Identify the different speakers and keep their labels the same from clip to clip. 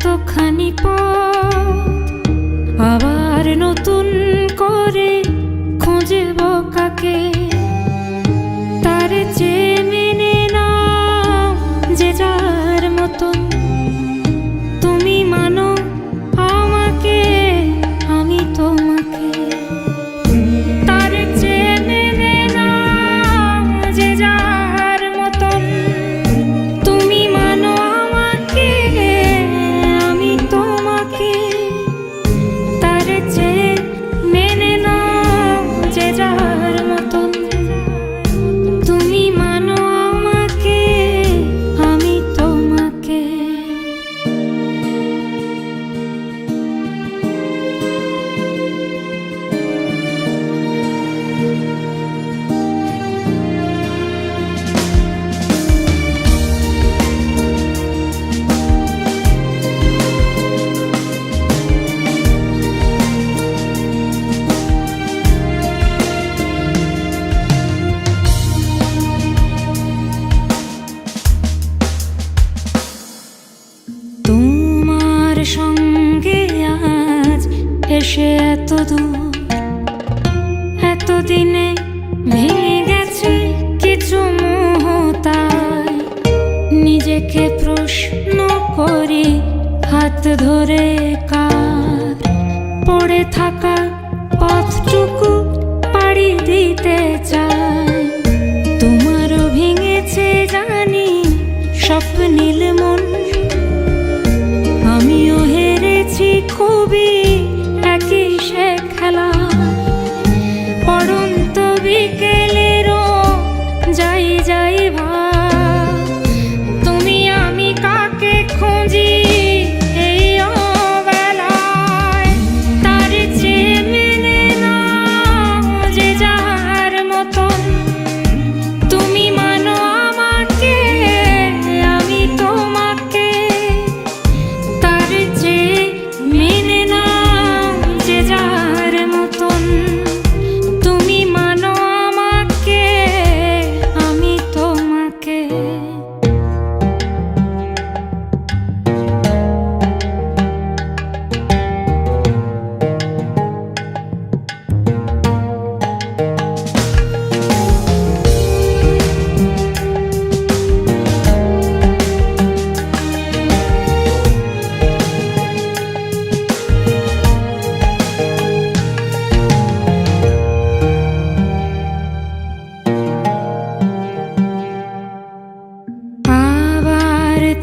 Speaker 1: এতখানি পথ? আবার নতুন সঙ্গে আজ এসে এত এতদিনে ভেঙে গেছে কিছু মোহ নিজেকে প্রশ্ন করি, হাত ধরে কার পড়ে থাকা পথটুকু পাড়ি দিতে চাই। তোমারও ভেঙেছে জানি, স্বপ্নীল মন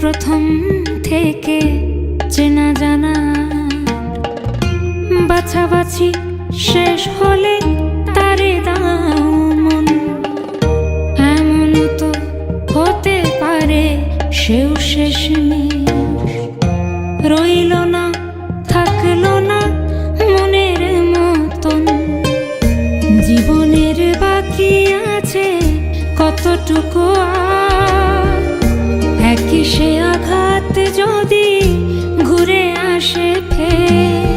Speaker 1: প্রথম থেকে চেনা জানা। বাছাবাছি শেষ হলে তারে দাও মন। এমন তো হতে পারে সেও শেষ রইল না, থাকল না মনের মতন। জীবনের বাকি আছে কতটুকু আর একই সে আঘাত যদি ঘুরে আসে ফের।